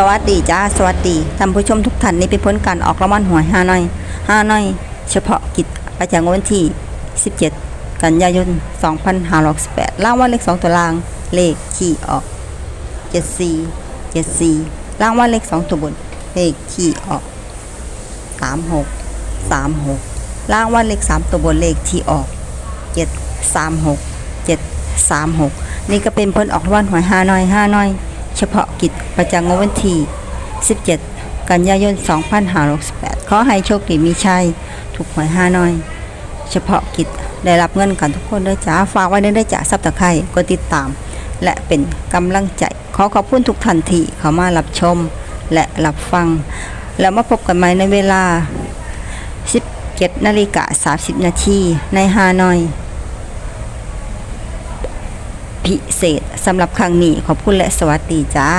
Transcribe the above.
สวัสดีจ้าสวัสดีท่านผู้ชมทุกท่านนี่เป็นผลการออกรางวัลหวยฮาน้อยฮาน้อย เฉพาะกิจประจำวันที่ 17 กันยายน 2568รางวัลเลข2ตัวรางเลขที่ออก 74 74รางวัลเลข2ตัวบนเลขที่ออก 36 36รางวัลเลข3ตัวบนเลขที่ออก 736 736 นี่ก็เป็นผลออกรางวัลหวยฮาน้อยฮาน้อย เฉพาะกิจประจำวันที่ 17 กันยายน 2568 ขอให้โชคดีมีชัย ถูกหวยฮาน้อย เฉพาะกิจได้รับเงินกันทุกคนด้วยจ้า ฝากไว้ด้วยจ้าซับตะไคร้กดติดตาม และเป็นกำลังใจ ขอขอบคุณทุกท่านทีเขามารับชมและรับฟัง แล้วมาพบกันใหม่ในเวลา 17นาฬิกา30 นาทีในฮานอย พิเศษสำหรับครั้งนี้ขอบคุณและสวัสดีจ้า